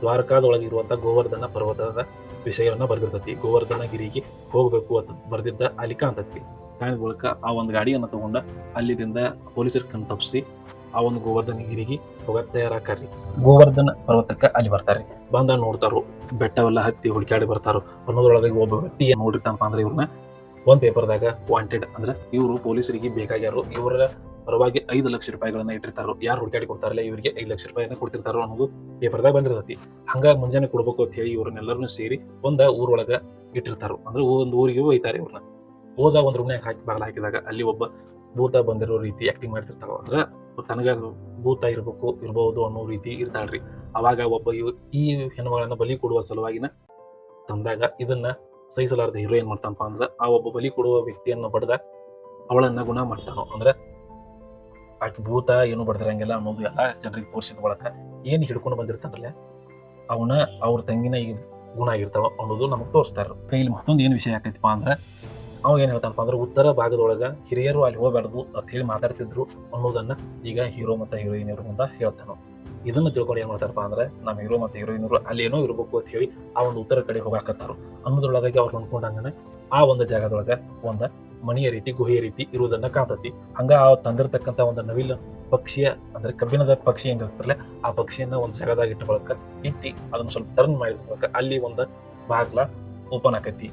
ದ್ವಾರಕಾದೊಳಗೆ ಇರುವಂಥ ಗೋವರ್ಧನ ಪರ್ವತದ ವಿಷಯವನ್ನ ಬರ್ದಿರ್ತೈತಿ. ಗೋವರ್ಧನ ಗಿರಿಗೆ ಹೋಗಬೇಕು ಅಂತ ಬರ್ದಿದ್ದ ಅಲಿಕಾ ಕಾಣ್ತೈತಿ ಕಾಣಿದ ಬಳಿಕ ಆ ಒಂದು ಗಾಡಿಯನ್ನ ತಗೊಂಡ ಅಲ್ಲಿದಿಂದ ಪೊಲೀಸರ ಕಣ್ ತಪ್ಪಿಸಿ ಆ ಒಂದು ಗೋವರ್ಧನ ಗಿರಿಗೆ ತಯಾರಾಕರಿ ಗೋವರ್ಧನ ಪರ್ವತಕ್ಕೆ ಅಲ್ಲಿ ಬರ್ತಾರೆ ಬಂದ ನೋಡ್ತಾರೋ, ಬೆಟ್ಟವೆಲ್ಲ ಹತ್ತಿ ಹುಡುಕಾಡಿ ಬರ್ತಾರೋ, ಅನ್ನೋದ್ರೊಳಗೆ ಒಬ್ಬ ವ್ಯಕ್ತಿ ಏನ್ ನೋಡಿರ್ತಾನಪ್ಪ ಅಂದ್ರೆ ಇವ್ರನ್ನ ಒಂದು ಪೇಪರ್ದಾಗ ವಾಂಟೆಡ್ ಅಂದ್ರೆ ಇವರು ಪೊಲೀಸರಿಗೆ ಬೇಕಾಗ್ಯಾರೋ, ಇವರ ಪರವಾಗಿ ಐದು ಲಕ್ಷ ರೂಪಾಯಿಗಳನ್ನ ಇಟ್ಟಿರ್ತಾರೋ, ಯಾರು ಹುಡುಕಾಡಿ ಕೊಡ್ತಾರಲ್ಲ, ಇವರಿಗೆ ಐದು ಲಕ್ಷ ರೂಪಾಯಿನ ಕೊಡ್ತಿರ್ತಾರೋ ಅನ್ನೋದು ಪೇಪರ್ದಾಗ ಬಂದಿರ್ತೈತಿ. ಹಂಗಾಗಿ ಮುಂಜಾನೆ ಕೊಡ್ಬೇಕು ಅಂತ ಹೇಳಿ ಇವ್ರನ್ನೆಲ್ಲರೂ ಸೇರಿ ಒಂದ ಊರೊಳಗ ಇಟ್ಟಿರ್ತಾರೋ, ಅಂದ್ರೆ ಒಂದು ಊರಿಗೆ ಒಯ್ತಾರೆ ಇವ್ರನ್ನ. ಹೋದ ಒಂದು ರೂಮ್ನಾಗ ಹಾಕಿ ಬಾಗಿಲು ಹಾಕಿದಾಗ ಅಲ್ಲಿ ಒಬ್ಬ ಭೂತ ಬಂದಿರೋ ರೀತಿ ಆಕ್ಟಿಂಗ್ ಮಾಡ್ತಿರ್ತಾವ ಅಂದ್ರೆ ತನಗ ಭೂತ ಇರ್ಬೇಕು ಇರ್ಬಹುದು ಅನ್ನೋ ರೀತಿ ಇರ್ತಾಳ್ರಿ. ಅವಾಗ ಒಬ್ಬ ಈ ಹೆಣ್ಮಗಳನ್ನ ಬಲಿ ಕೊಡುವ ಸಲುವಾಗಿನ ತಂದಾಗ ಇದನ್ನ ಸಹಿಸಲಾರದ ಹೀರೋ ಏನ್ ಮಾಡ್ತಾನಪ್ಪ ಅಂದ್ರೆ ಆ ಒಬ್ಬ ಬಲಿ ಕೊಡುವ ವ್ಯಕ್ತಿಯನ್ನ ಬಡ್ದ ಅವಳನ್ನ ಗುಣ ಮಾಡ್ತಾನೋ. ಅಂದ್ರೆ ಆಕೆ ಭೂತ ಏನು ಬಡ್ದಿರಂಗಿಲ್ಲ ಅನ್ನೋದು ಎಲ್ಲಾ ಜನರಿಗೆ ತೋರಿಸಿದ ಬಳಕ ಏನು ಹಿಡ್ಕೊಂಡು ಬಂದಿರ್ತಾನಲ್ಲ, ಅವನ ಅವ್ರ ತಂಗಿನ ಈ ಗುಣ ಆಗಿರ್ತಾವ ಅನ್ನೋದು ನಮಗೆ ತೋರಿಸ್ತಾರ ಕೈಲಿ ಮತ್ತೊಂದು ಏನು ವಿಷಯ ಆಕೈತಿಪ್ಪ ಅಂದ್ರೆ ಅವ ಏನ್ ಹೇಳ್ತಾನಪ್ಪ ಅಂದ್ರೆ ಉತ್ತರ ಭಾಗದೊಳಗ ಹಿರಿಯರು ಅಲ್ಲಿ ಹೋಗ್ಬಾರ್ದು ಅಂತ ಹೇಳಿ ಮಾತಾಡ್ತಿದ್ರು ಅನ್ನೋದನ್ನ ಈಗ ಹೀರೋ ಮತ್ತೆ ಹೀರೋಯಿನ್ ಇವ್ರ ಅಂತ ಹೇಳ್ತಾನ ಇದನ್ನ ತಿಳ್ಕೊಂಡು ಏನ್ ಮಾಡ್ತಾರಪ್ಪ ಅಂದ್ರೆ ನಮ್ಮ ಹೀರೋ ಮತ್ತೆ ಹೀರೋಯಿನ್ ಅಲ್ಲಿ ಏನೋ ಇರ್ಬೇಕು ಅಂತ ಹೇಳಿ ಆ ಒಂದು ಉತ್ತರ ಕಡೆ ಹೋಗಾಕತ್ತಾರು. ಅನ್ನೋದ್ರೊಳಗಾಗಿ ಅವ್ರು ಅನ್ಕೊಂಡಂಗನೆ ಆ ಒಂದು ಜಾಗದೊಳಗ ಒಂದ ಮನೆಯ ರೀತಿ, ಗುಹೆಯ ರೀತಿ ಇರುವುದನ್ನ ಕಾಣ್ತತಿ. ಹಂಗ ಆ ತಂದಿರತಕ್ಕಂತ ಒಂದು ನವಿಲು ಪಕ್ಷಿಯ ಅಂದ್ರೆ ಕಬ್ಬಿಣದ ಪಕ್ಷಿ ಹೆಂಗಿರ್ತಾರಲ್ಲ ಆ ಪಕ್ಷಿಯನ್ನ ಒಂದು ಜಾಗದಾಗ ಇಟ್ಟ ಬಳಕ ಇಟ್ಟಿ ಅದನ್ನ ಸ್ವಲ್ಪ ಟರ್ನ್ ಮಾಡಿದ ಅಲ್ಲಿ ಒಂದು ಬಾಗ್ಲ ಓಪನ್ ಆಕತಿ.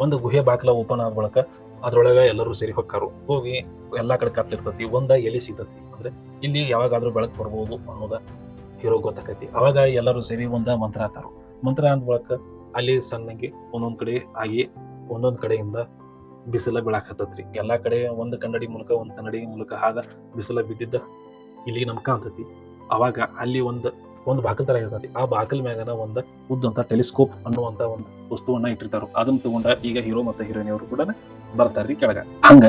ಒಂದು ಗುಹೆ ಬಾಕ್ಲ ಓಪನ್ ಆದ ಬಳಕ ಅದ್ರೊಳಗ ಎಲ್ಲರೂ ಸೇರಿ ಹೊಕ್ಕಾರು. ಹೋಗಿ ಎಲ್ಲಾ ಕಡೆ ಕತ್ಲಿರ್ತತಿ, ಒಂದ ಎಲೆ ಸಿಗ್ತತಿ. ಅಂದ್ರೆ ಇಲ್ಲಿ ಯಾವಾಗಾದ್ರೂ ಬೆಳಕು ಬರ್ಬೋದು ಅನ್ನೋದ ಹೀರೋ ಗೊತ್ತಾಕೈತಿ. ಅವಾಗ ಎಲ್ಲರೂ ಸೇರಿ ಒಂದ ಮಂತ್ರ ಆತಾರು ಮಂತ್ರ ಅಂದ ಬಳಕ ಅಲ್ಲಿ ಸಣ್ಣಗೆ ಒಂದೊಂದ್ ಕಡೆ ಆಗಿ ಒಂದೊಂದ್ ಕಡೆಯಿಂದ ಬಿಸಿಲ ಬೀಳಾಕತ್ತತ್ರಿ. ಎಲ್ಲಾ ಕಡೆ ಒಂದ್ ಕನ್ನಡಿ ಮೂಲಕ ಒಂದ್ ಕನ್ನಡಿ ಮೂಲಕ ಆಗ ಬಿಸಿಲ ಬಿದ್ದಿದ್ದ ಇಲ್ಲಿ ನಮ್ಗ್ ಕಾಣ್ತತಿ. ಅವಾಗ ಅಲ್ಲಿ ಒಂದ್ ಒಂದ್ ಬಾಕಲ್ ತರ ಇರ್ತೈತಿ. ಆ ಬಾಕಲ್ ಮ್ಯಾಗನ ಒಂದು ಉದ್ದಂತ ಟೆಲಿಸ್ಕೋಪ್ ಅನ್ನುವಂತ ಒಂದು ವಸ್ತುವನ್ನ ಇಟ್ಟಿರ್ತಾರ. ಅದನ್ನ ತಗೊಂಡ ಈಗ ಹೀರೋ ಮತ್ತೆ ಹೀರೋಯಿನ್ ಅವರು ಕೂಡ ಬರ್ತಾರ್ರಿ ಕೆಳಗ. ಹಂಗ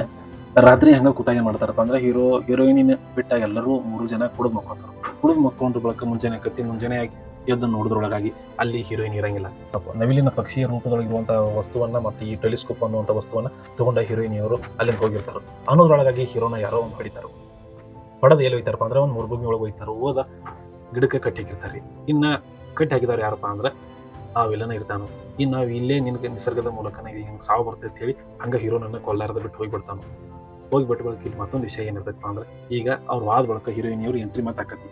ರಾತ್ರಿ ಹಂಗ ಕೂತಾಗ ಏನ್ ಮಾಡ್ತಾರಪ್ಪ ಅಂದ್ರೆ ಹೀರೋ ಹೀರೋಯಿನ್ ಬಿಟ್ಟ ಎಲ್ಲರೂ ಮೂರು ಜನ ಕುಡಿದ್ ಮಕ್ಕೊಂತಾರ. ಕುಡಿದ್ ಮಕ್ಕೊಂಡು ಬಳಕ ಮುಂಜಾನೆ ಕತ್ತಿ ಮುಂಜಾನೆ ಆಗಿ ಎದ್ದು ನೋಡಿದ್ರೊಳಗಾಗಿ ಅಲ್ಲಿ ಹೀರೋಯಿನ್ ಇರಂಗಿಲ್ಲ. ನವಿಲಿನ ಪಕ್ಷಿಯ ರೂಪದೊಳಗಿರುವಂತಹ ವಸ್ತುವನ್ನ ಮತ್ತೆ ಈ ಟೆಲಿಸ್ಕೋಪ್ ಅನ್ನುವಂತ ವಸ್ತುವನ್ನ ತಗೊಂಡ ಹೀರೋಯಿನ್ ಅವರು ಅಲ್ಲಿಂದ ಹೋಗಿರ್ತಾರ. ಅನ್ನೋದ್ರೊಳಗಾಗಿ ಹೀರೋನ ಯಾರೋ ಒಂದು ಹೊಡಿತಾರ ಹೊಡೆದ ಎಲ್ಲಿ ಹೋಯ್ತಾರಪ್ಪ ಅಂದ್ರೆ ಒಂದು ಮುರ್ಭೂಮಿ ಒಳಗೆ ಹೋಯ್ತಾರ. ಹೋದ ಗಿಡಕ್ಕೆ ಕಟ್ಟಿ ಹಾಕಿರ್ತಾರೆ ಇನ್ನ ಕಟ್ಟಿ ಹಾಕಿದವ್ರು ಯಾರಪ್ಪ ಅಂದ್ರೆ ಆ ವಿಲನ ಇರ್ತಾನು. ಇನ್ನು ನಾವು ಇಲ್ಲೇ ನಿನಗೆ ನಿಸರ್ಗದ ಮೂಲಕ ಹಿಂಗೆ ಸಾವು ಬರ್ತೈತೆ ಹೇಳಿ ಹಂಗ ಹೀರೋನನ್ನ ಕೊಲ್ಲಾರದ ಬಿಟ್ಟು ಹೋಗಿಬಿಡ್ತಾನು. ಹೋಗಿ ಬಿಟ್ಟು ಬಳಕ ಇಲ್ಲಿ ಮತ್ತೊಂದು ವಿಷಯ ಏನಿರ್ತೈತಪ್ಪ ಅಂದ್ರೆ ಈಗ ಅವ್ರು ವಾದ ಬಳಕ ಹೀರೋಯಿನ್ ಇವ್ರು ಎಂಟ್ರಿ ಮತ್ತೆ ಆಕತಿ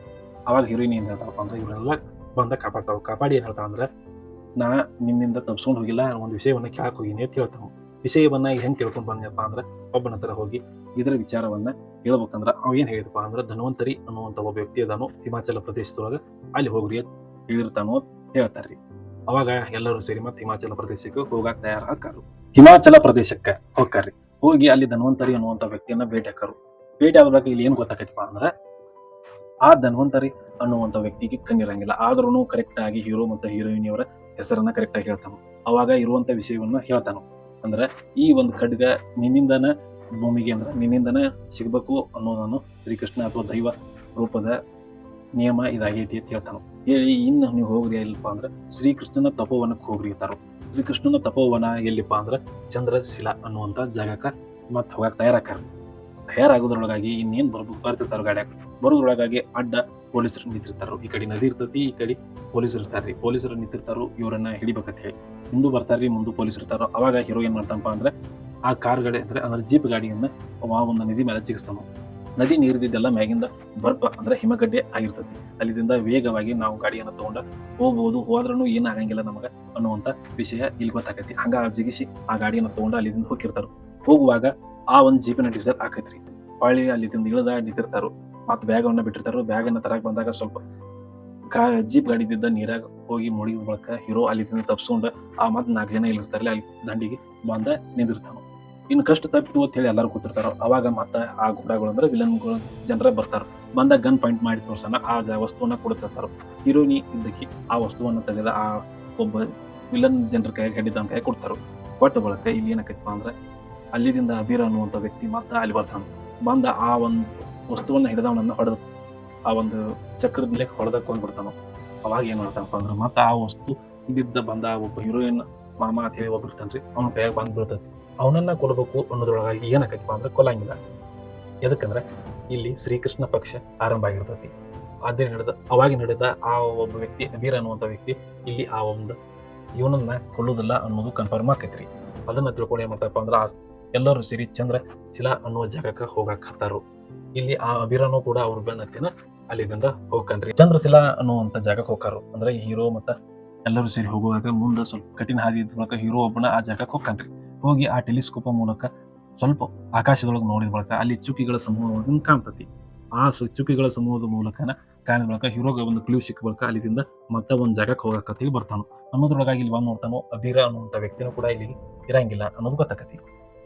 ಅವಾಗ ಹೀರೋಯಿನ್ ಏನ್ ಹೇಳ್ತಾರಪ್ಪ ಅಂದ್ರೆ ಇವರೆಲ್ಲ ಬಂದ ಕಾಪಾಡ್ತಾವ. ಕಾಪಾಡಿ ಏನು ಹೇಳ್ತಾವ ಅಂದ್ರೆ ನಾ ನಿನ್ನಿಂದ ತಪ್ಸ್ಕೊಂಡು ಹೋಗಿಲ್ಲ, ಒಂದು ವಿಷಯವನ್ನ ಕೇಳಕ್ ಹೋಗಿನಿ ಅಂತ ಹೇಳ್ತಾವ. ವಿಷಯವನ್ನ ಹೆಂಗೆ ಕೇಳ್ಕೊಂಡು ಬಂದ್ಯಪ್ಪ ಅಂದ್ರೆ ಒಬ್ಬನ ಹತ್ರ ಹೋಗಿ ಇದರ ವಿಚಾರವನ್ನ ಹೇಳ್ಬೇಕಂದ್ರ ಅವ ಏನ್ ಹೇಳಿದಪ್ಪ ಅಂದ್ರೆ, ಧನ್ವಂತರಿ ಅನ್ನುವಂತ ಒಬ್ಬ ವ್ಯಕ್ತಿ ಅದಾನು, ಹಿಮಾಚಲ ಪ್ರದೇಶದೊಳಗ ಅಲ್ಲಿ ಹೋಗ್ರಿ ಅಂತ ಹೇಳಿರ್ತಾನೋ ಹೇಳ್ತಾರ್ರಿ. ಅವಾಗ ಎಲ್ಲರೂ ಸೇರಿ ಮತ್ತೆ ಹಿಮಾಚಲ ಪ್ರದೇಶಕ್ಕೆ ಹೋಗಾಕ ತಯಾರ ಹಾಕಾರು ಹಿಮಾಚಲ ಪ್ರದೇಶಕ್ಕೆ ಹೋಗ್ಕಾರ್ರಿ. ಹೋಗಿ ಅಲ್ಲಿ ಧನ್ವಂತರಿ ಅನ್ನುವಂತ ವ್ಯಕ್ತಿಯನ್ನ ಭೇಟಿ ಹಾಕರು ಭೇಟಿ ಆದ ಬಳಿಕ ಇಲ್ಲಿ ಏನ್ ಗೊತ್ತಾಕೈತಿಪ್ಪ ಅಂದ್ರೆ, ಆ ಧನ್ವಂತರಿ ಅನ್ನುವಂತ ವ್ಯಕ್ತಿಗೆ ಕಣ್ಣಿರಂಗಿಲ್ಲ. ಆದ್ರೂ ಕರೆಕ್ಟ್ ಆಗಿ ಹೀರೋ ಮತ್ತೆ ಹೀರೋಯಿನ್ ಅವರ ಹೆಸರನ್ನ ಕರೆಕ್ಟ್ ಆಗಿ ಹೇಳ್ತಾನ. ಅವಾಗ ಇರುವಂತ ವಿಷಯವನ್ನ ಹೇಳ್ತಾನ. ಅಂದ್ರೆ ಈ ಒಂದು ಖಡ್ಗ ನಿನ್ನಿಂದನ ಭೂಮಿಗೆ ಅಂದ್ರೆ ನಿನ್ನಿಂದನೇ ಸಿಗಬೇಕು ಅನ್ನೋದನ್ನು ಶ್ರೀಕೃಷ್ಣ ಅಥವಾ ದೈವ ರೂಪದ ನಿಯಮ ಇದಾಗೈತಿ ಅಂತ ಹೇಳ್ತಾನೆ. ಹೇಳಿ ಇನ್ನು ನೀವು ಹೋಗ್ರಿ ಎಲ್ಲಿಪ್ಪ ಅಂದ್ರೆ ಶ್ರೀಕೃಷ್ಣನ ತಪೋವನಕ್ಕೆ ಹೋಗ್ರಿ ಅಂತಾರು. ಶ್ರೀಕೃಷ್ಣನ ತಪೋವನ ಎಲ್ಲಿಪ್ಪ ಅಂದ್ರೆ ಚಂದ್ರಶಿಲಾ ಅನ್ನುವಂತ ಜಾಗಕ್ಕೆ ಮತ್ತೆ ಹೋಗಕ್ ತಯಾರಾಕಾರ ತಯಾರಾಗೋದ್ರೊಳಗಾಗಿ ಇನ್ನೇನು ಬರ್ಬೇಕು ಬರ್ತಿರ್ತಾರ ಗಾಡ್ಯಾಗ ಬರೋದ್ರೊಳಗಾಗಿ ಅಡ್ಡ ಪೊಲೀಸರು ನಿಂತಿರ್ತಾರ. ಈ ಕಡೆ ನದಿ ಇರ್ತೈತಿ, ಈ ಕಡೆ ಪೊಲೀಸರು ಇರ್ತಾರ್ರಿ. ಪೊಲೀಸರು ನಿಂತಿರ್ತಾರೋ, ಇವರನ್ನ ಹಿಡಿಬೇಕಂತ ಹೇಳಿ. ಮುಂದೆ ಬರ್ತಾರ್ರಿ, ಮುಂದೆ ಪೊಲೀಸ್ ಇರ್ತಾರೋ. ಅವಾಗ ಹೀರೋ ಏನ್ ಮಾಡ್ತಾನಪ್ಪ ಅಂದ್ರೆ ಆ ಕಾರ್ಗಳೇ ಅಂದರೆ ಅಂದ್ರೆ ಜೀಪ್ ಗಾಡಿಯನ್ನ ಒಂದು ನದಿ ಮೇಲೆ ಜಿಗಿಸ್ತಾನ ನದಿ ನೀರಿದ್ದೆಲ್ಲ ಮ್ಯಾಗಿಂದ ಬರ್ಪ ಅಂದ್ರೆ ಹಿಮಗಡ್ಡೆ ಆಗಿರ್ತದೆ. ಅಲ್ಲಿಂದ ವೇಗವಾಗಿ ನಾವು ಗಾಡಿಯನ್ನು ತಗೊಂಡ ಹೋಗ್ಬೋದು. ಹೋದ್ರೂ ಏನು ಆಗಂಗಿಲ್ಲ ನಮಗ ಅನ್ನುವಂತ ವಿಷಯ ಇಲ್ಲಿ ಗೊತ್ತಾಕೈತಿ. ಹಂಗ ಜಿಗಿಸಿ ಆ ಗಾಡಿಯನ್ನು ತಗೊಂಡ ಅಲ್ಲಿಂದ ಹೋಗಿರ್ತಾರ. ಹೋಗುವಾಗ ಆ ಒಂದು ಜೀಪಿನ ಡೀಸೆಲ್ ಹಾಕೈತ್ರಿ. ಹೊಳ್ಳಿ ಅಲ್ಲಿದಿಂದ ಇಳಿದ ನಿಂತಿರ್ತಾರು. ಮತ್ತು ಬ್ಯಾಗವನ್ನು ಬಿಟ್ಟಿರ್ತಾರೆ. ಬ್ಯಾಗನ್ನ ತರಕ್ಕೆ ಬಂದಾಗ ಸ್ವಲ್ಪ ಕಾ ಜೀಪ್ ಗಾಡಿದ್ದ ನೀರಾಗ ಹೋಗಿ ಮುಳುಗಿದ ಬಳಕ ಹೀರೋ ಅಲ್ಲಿಂದ ತಪ್ಸ್ಕೊಂಡು ಆ ಮತ್ತೆ ನಾಲ್ಕು ಜನ ಇಲ್ಲಿರ್ತಾರಲ್ಲ ಅಲ್ಲಿ ದಂಡಿಗೆ ಬಂದ ನಿಂದಿರ್ತಾನ ಇನ್ನು ಕಷ್ಟ ತಪ್ಪಿತು ಅಂತ ಹೇಳಿ ಎಲ್ಲರೂ ಕೂತಿರ್ತಾರೋ. ಅವಾಗ ಮತ್ತೆ ಆ ಗುಡಗಳು ಅಂದ್ರೆ ವಿಲನ್ಗಳು ಜನರ ಬರ್ತಾರ. ಬಂದಾಗ ಗನ್ ಪಾಯಿಂಟ್ ಮಾಡಿ ತೋರ್ಸನ ಆ ವಸ್ತುವನ್ನ ಕೊಡ್ತಿರ್ತಾರ. ಹೀರೋನಿ ಇದ್ದಕ್ಕೆ ಆ ವಸ್ತುವನ್ನ ತೆಗೆದ ಆ ಒಬ್ಬ ವಿಲನ್ ಜನರ ಕೈ ಹಿಡಿದ ಕೈ ಕೊಡ್ತಾರ. ಒಟ್ಟು ಬಳಕ ಇಲ್ಲಿ ಏನಕ್ಕಪ್ಪ ಅಂದ್ರೆ ಅಲ್ಲಿದಿಂದ ಅಬೀರ ಅನ್ನುವಂಥ ವ್ಯಕ್ತಿ ಮತ್ತೆ ಅಲ್ಲಿ ಬರ್ತಾನ. ಬಂದ ಆ ಒಂದು ವಸ್ತುವನ್ನ ಹಿಡಿದವನನ್ನ ಹೊಡೆದ. ಆ ಒಂದು ಚಕ್ರದ ಮೇಲೆ ಹೊಡೆದಕ್ಕೆ ಬಿಡ್ತಾನ ಅವಾಗ ಏನ್ ಮಾಡ್ತಾನಪ್ಪ ಅಂದ್ರೆ ಮತ್ತೆ ಆ ವಸ್ತು ಇದ್ದಿದ್ದ ಬಂದ ಒಬ್ಬ ಹೀರೋಯಿನ್ ಮಾಮ ಅಂತ ಹೇಳಿ ಒಬ್ಬ ಇರ್ತಾನ್ರಿ. ಅವನ ಕೈಯಾಗ ಬಂದ್ ಅವನನ್ನ ಕೊಲ್ಲಬೇಕು ಅನ್ನೋದ್ರೊಳಗಾಗಿ ಏನಾಕೈತಿಪ್ಪ ಅಂದ್ರೆ ಕೊಲ್ಲಂಗಿಲ್ಲ ಎದಕ್ಕಂದ್ರೆ ಇಲ್ಲಿ ಶ್ರೀಕೃಷ್ಣ ಪಕ್ಷ ಆರಂಭ ಆಗಿರ್ತೈತಿ. ಅದೇ ನಡೆದ, ಅವಾಗ ನಡೆದ ಆ ಒಬ್ಬ ವ್ಯಕ್ತಿ ಅಬೀರ್ ಅನ್ನುವಂಥ ವ್ಯಕ್ತಿ ಇಲ್ಲಿ ಆ ಒಂದು ಇವನನ್ನ ಕೊಲ್ಲೋದಿಲ್ಲ ಅನ್ನೋದು ಕನ್ಫರ್ಮ್ ಆಕೈತ್ರಿ. ಅದನ್ನ ತಿಳ್ಕೊಂಡು ಏನ್ ಮಾಡ್ತಾರಪ್ಪ ಅಂದ್ರೆ ಆ ಎಲ್ಲರೂ ಸೇರಿ ಚಂದ್ರ, ಶಿಲಾ ಅನ್ನುವ ಜಾಗಕ್ಕೆ ಹೋಗಕ್ ಹತ್ತಾರು. ಇಲ್ಲಿ ಆ ಅಬೀರನು ಕೂಡ ಅವ್ರ ಬೆನ್ನತ್ತಿನ ಅಲ್ಲಿಂದ ಹೋಗ್ಕನ್ರಿ ಚಂದ್ರಶಿಲಾ ಅನ್ನುವಂತ ಜಾಗಕ್ಕೆ ಹೋಗ್ಕಾರು. ಅಂದ್ರೆ ಹೀರೋ ಮತ್ತ ಎಲ್ಲರೂ ಸೇರಿ ಹೋಗುವಾಗ ಮುಂದೆ ಸ್ವಲ್ಪ ಕಠಿಣ ಹಾದಿ ಮೂಲಕ ಹೀರೋ ಒಬ್ಬನ ಆ ಜಾಗಕ್ಕೆ ಹೋಗ್ಕನ್ರಿ ಹೋಗಿ ಆ ಟೆಲಿಸ್ಕೋಪ್ ಮೂಲಕ ಸ್ವಲ್ಪ ಆಕಾಶದೊಳಗೆ ನೋಡಿದ ಬಳಿಕ ಅಲ್ಲಿ ಚುಕ್ಕಿಗಳ ಸಮೂಹವನ್ನು ಕಾಣ್ತತಿ. ಆ ಚುಕ್ಕಿಗಳ ಸಮೂಹದ ಮೂಲಕನ ಕಾಯಿನ ಮೂಲಕ ಹೀರೋಗೆ ಒಂದು ಕ್ಲೂ ಸಿಕ್ಕ ಬಳಿಕ ಅಲ್ಲಿಂದ ಮತ್ತೆ ಒಂದು ಜಾಗಕ್ಕೆ ಹೋಗಕತ್ತಿ ಬರ್ತಾನು. ಅನ್ನೋದ್ರೊಳಗಾಗಿ ಇಲ್ಲಿ ಒಂದು ನೋಡ್ತಾನೋ ಅಬೀರ ಅನ್ನುವಂಥ ವ್ಯಕ್ತಿನೂ ಕೂಡ ಇಲ್ಲಿ ಇರಂಗಿಲ್ಲ ಅನ್ನೋದು ಗೊತ್ತಾಕತಿ.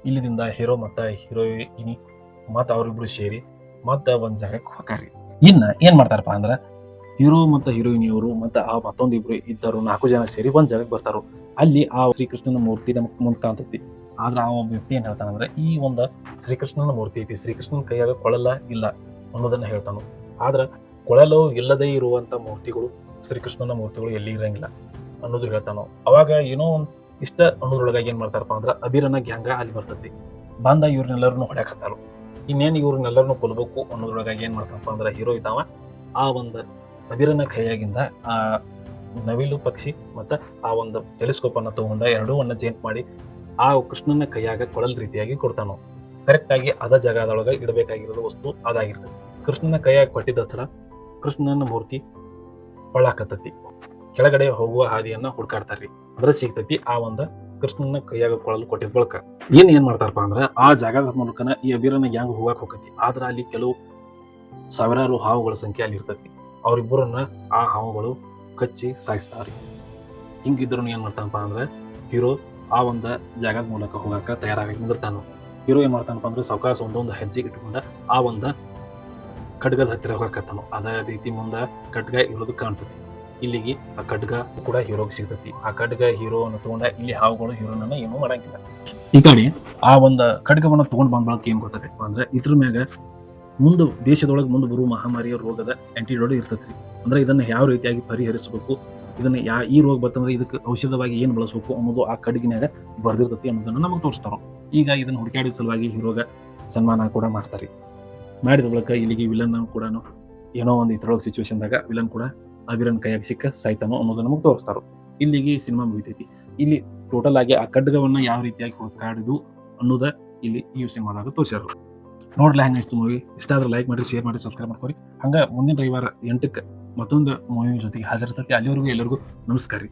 ಇಲ್ಲಿಂದ ಹೀರೋ ಮತ್ತೆ ಹೀರೋಯಿನಿ ಮತ್ತು ಅವರಿಬ್ರು ಸೇರಿ ಮತ್ತೆ ಒಂದು ಜಾಗಕ್ಕೆ ಹೋಗಾರಿ ಇನ್ನು ಏನು ಮಾಡ್ತಾರಪ್ಪ ಅಂದ್ರ ಹೀರೋ ಮತ್ತ ಹೀರೋಯಿನಿಯವರು ಮತ್ತು ಆ ಮತ್ತೊಂದಿಬ್ರು ಇದ್ದರು. ನಾಲ್ಕು ಜನ ಸೇರಿ ಒಂದ್ ಜಾಗಕ್ಕೆ ಬರ್ತಾರು. ಅಲ್ಲಿ ಆ ಶ್ರೀಕೃಷ್ಣನ ಮೂರ್ತಿ ನಮ್ ಮುಂದೆ ಕಾಣ್ತೈತಿ. ಆದ್ರೆ ಆ ಒಬ್ಬ ವ್ಯಕ್ತಿ ಏನು ಹೇಳ್ತಾನಂದ್ರೆ, ಈ ಒಂದು ಶ್ರೀಕೃಷ್ಣನ ಮೂರ್ತಿ ಐತಿ. ಶ್ರೀಕೃಷ್ಣನ ಕೈಯಾಗ ಕೊಳಲ ಇಲ್ಲ ಅನ್ನೋದನ್ನ ಹೇಳ್ತಾನು. ಆದ್ರೆ ಕೊಳಲು ಇಲ್ಲದೆ ಇರುವಂತ ಮೂರ್ತಿಗಳು, ಶ್ರೀಕೃಷ್ಣನ ಮೂರ್ತಿಗಳು ಎಲ್ಲಿ ಇರಂಗಿಲ್ಲ ಅನ್ನೋದು ಹೇಳ್ತಾನು. ಅವಾಗ ಏನೋ ಒಂದ್ ಇಷ್ಟ ಅನ್ನೋದ್ರೊಳಗಾಗಿ ಏನ್ ಮಾಡ್ತಾರಪ್ಪ ಅಂದ್ರೆ ಅಬಿರನ ಗ್ಯಾಂಗ ಅಲ್ಲಿ ಬರ್ತೈತಿ. ಬಂದ ಇವ್ರನ್ನೆಲ್ಲರನ್ನು ಹೊಡ್ಯಾಕತ್ತಾರು ಇನ್ನೇನು ಇವ್ರನ್ನೆಲ್ಲರನ್ನು ಕೊಲ್ಬೇಕು ಅನ್ನೋದ್ರೊಳಗಾಗಿ ಏನ್ ಮಾಡ್ತಾನಪ್ಪ ಅಂದ್ರೆ, ಹೀರೋ ಇದ್ದಾವ. ಆ ಒಂದು ಅಬೀರನ ಕೈಯಾಗಿಂದ ಆ ನವಿಲು ಪಕ್ಷಿ ಮತ್ತು ಆ ಒಂದು ಟೆಲಿಸ್ಕೋಪ್ ಅನ್ನ ತಗೊಂಡ ಎರಡೂ ಅನ್ನ ಜೇಂಟ್ ಮಾಡಿ ಆ ಕೃಷ್ಣನ ಕೈಯಾಗ ಕೊಳಲ್ ರೀತಿಯಾಗಿ ಕೊಡ್ತಾನೋ ಕರೆಕ್ಟ್ ಆಗಿ ಅದ ಜಾಗದೊಳಗೆ ಇಡಬೇಕಾಗಿರೋದು ವಸ್ತು ಅದಾಗಿರ್ತದೆ. ಕೃಷ್ಣನ ಕೈಯಾಗ ಕೊಟ್ಟಿದ್ದ ಹತ್ರ ಕೃಷ್ಣನ ಮೂರ್ತಿ ಹೊಳ್ಳಾಕತ್ತತಿ ಕೆಳಗಡೆ ಹೋಗುವ ಹಾದಿಯನ್ನ ಹುಡ್ಕಾಡ್ತಾರ್ರಿ. ಅದ್ರ ಸಿಗ್ತತಿ ಆ ಒಂದು ಕೃಷ್ಣನ ಕೈಯಾಗ ಕೊಳಲು ಕೊಟ್ಟಿದ್ ಬಳಕ. ಏನ್ ಏನ್ ಮಾಡ್ತಾರಪ್ಪ ಅಂದ್ರ ಆ ಜಾಗದ ಮೂಲಕನ ಈ ಅಬೀರನ ಗ್ಯಾಂಗ್ ಹೋಗಕ್ ಹೋಗತಿ ಆದ್ರ ಅಲ್ಲಿ ಕೆಲವು ಸಾವಿರಾರು ಹಾವುಗಳ ಸಂಖ್ಯೆ ಅಲ್ಲಿ ಇರ್ತೈತಿ. ಅವ್ರಿಬ್ಬರನ್ನ ಆ ಹಾವುಗಳು ಕಚ್ಚಿ ಸಾಯಿಸ್ತಾರೆ. ಹಿಂಗಿದ್ರು ಏನ್ ಮಾಡ್ತಾನಪ್ಪ ಅಂದ್ರೆ ಹೀರೋ ಆ ಒಂದು ಜಾಗದ ಮೂಲಕ ಹೋಗಾಕ ತಯಾರಾಗಿ ನಿಂದಿರ್ತಾನ. ಹೀರೋ ಏನ್ ಮಾಡ್ತಾನಪ್ಪ ಅಂದ್ರೆ ಸಾವಕಾಶ ಒಂದೊಂದು ಹೆಜ್ಜೆ ಇಟ್ಕೊಂಡ ಆ ಒಂದು ಖಡ್ಗದ ಹತ್ತಿರ ಹೋಗಾಕತ್ತನು. ಅದೇ ರೀತಿ ಮುಂದ ಖಡ್ಗ ಇರೋದು ಕಾಣ್ತೈತಿ ಇಲ್ಲಿಗೆ ಆ ಖಡ್ಗ ಕೂಡ ಹೀರೋಗೆ ಸಿಗ್ತೈತಿ. ಆ ಖಡ್ಗ ಹೀರೋನ ತಗೊಂಡ ಇಲ್ಲಿ ಹಾವುಗಳು ಹೀರೋನನ್ನ ಏನು ಮಾಡಂಗಿಲ್ಲ. ಈ ಕಡೆ ಆ ಒಂದು ಖಡ್ಗವನ್ನ ತಗೊಂಡ್ ಬಂದ ಏನು ಏನ್ ಗೊತ್ತಾಗತ್ತಪ್ಪ ಅಂದ್ರೆ ಇದ್ರ ಮ್ಯಾಗ ಮುಂದೆ ದೇಶದೊಳಗೆ ಮುಂದೆ ಬರುವ ಮಹಾಮಾರಿಯ ರೋಗದ ಆ್ಯಂಟಿಡೋಟ್ ಇರ್ತೈತೆ ರೀ ಅಂದ್ರೆ ಇದನ್ನು ಯಾವ ರೀತಿಯಾಗಿ ಪರಿಹರಿಸಬೇಕು, ಇದನ್ನು ಯಾ, ಈ ರೋಗ ಬರ್ತಂದ್ರೆ ಇದಕ್ಕೆ ಔಷಧವಾಗಿ ಏನು ಬಳಸಬೇಕು ಅನ್ನೋದು ಆ ಕಡಿಗಿನಾಗ ಬರ್ದಿರ್ತೈತಿ ಅನ್ನೋದನ್ನ ನಮಗೆ ತೋರಿಸ್ತಾರ. ಈಗ ಇದನ್ನು ಹುಡುಕಾಡಿದ ಸಲುವಾಗಿ ಈ ರೋಗ ಸನ್ಮಾನ ಕೂಡ ಮಾಡ್ತಾರೆ. ಮಾಡಿದ ಬಳಿಕ ಇಲ್ಲಿಗೆ ವಿಲನ್ ಕೂಡ ಏನೋ ಒಂದು ಇತರೊಳಗೆ ಸಿಚುವೇಶನ್ದಾಗ ವಿಲನ್ ಕೂಡ ಅಭಿರನ್ ಕೈಯಾಗಿ ಸಿಕ್ಕ ಸಾಯ್ತಾನೋ ಅನ್ನೋದನ್ನು ನಮಗೆ ತೋರಿಸ್ತಾರೋ. ಇಲ್ಲಿಗೆ ಸಿನಿಮಾ ಮುಗಿತೈತಿ. ಇಲ್ಲಿ ಟೋಟಲ್ ಆಗಿ ಆ ಖಡ್ಗವನ್ನು ಯಾವ ರೀತಿಯಾಗಿ ಹುಡುಕಾಡಿದು ಅನ್ನೋದ ಇಲ್ಲಿ ಈ ಸಿನಿಮಾದಾಗ ತೋರಿಸ್ಯಾರ. ನೋಡ್ಲ ಅನಿಸ್ತು ಮೂವಿ ಇಷ್ಟ ಆದ್ರೆ ಲೈಕ್ ಮಾಡಿ ಶೇರ್ ಮಾಡಿ ಸಬ್ಸ್ಕ್ರೈಬ್ ಮಾಡ್ಕೊರಿ. ಹಂಗೆ ಮುಂದಿನ ರವಿವಾರ ಎಂಟಕ್ಕೆ ಮತ್ತೊಂದು ಮೂವಿ ಜೊತೆಗೆ ಹಾಜರಿರ್ತೈತಿ ಅಲ್ಲಿವರೆಗೂ ಎಲ್ಲರಿಗೂ ನಮಸ್ಕಾರ ರೀ.